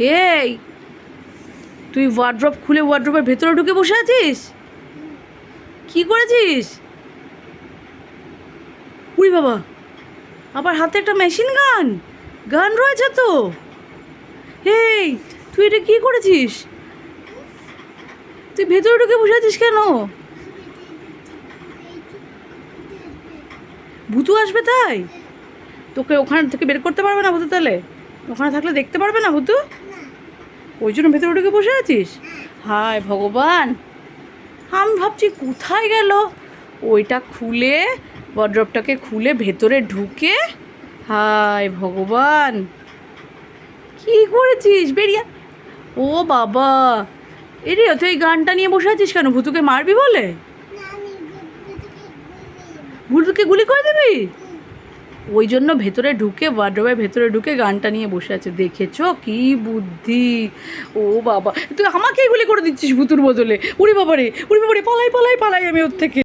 এই, তুই ওয়ার্ড্রপ খুলে ওয়ার্ড্রপের ভেতরে ঢুকে বসে আছিস? কি করেছিস? উড়ি বাবা আবার হাতে একটা মেশিন গান গান রয়েছে তো। এই, তুই এটা কি করেছিস? তুই ভেতরে ঢুকে বসে আছিস কেন? ভূতু আসবে তাই? তোকে ওখান থেকে বের করতে পারবে না ভূতু তাহলে? ওখানে থাকলে দেখতে পারবে না ভূতু? ওই জন্য ভেতরে ঢুকে বসে আছিস? হায় ভগবান! আমি ভাবছি কোথায় গেল? ওইটা খুলে ওয়ার্ড্রপটাকে খুলে ভেতরে ঢুকে, হায় ভগবান! কি করেছিস বেরিয়া? ও বাবা! এরে তুই গানটা নিয়ে বসে আছিস কেন? ভুতুকে মারবি বলে? ভুতুকে গুলি করে দিবি? ওই জন্য ভেতরে ঢুকে ওয়ার্ড্রোবের ভেতরে ঢুকে গানটা নিয়ে বসে আছে। দেখেছ? কি বুদ্ধি! ও বাবা! তুই আমাকে এগুলি করে দিচ্ছিস ভুতুর বদলে। উড়ি বাবারে! উড়ি বাবারে! পালাই পালাই পালাই আমি ওর থেকে।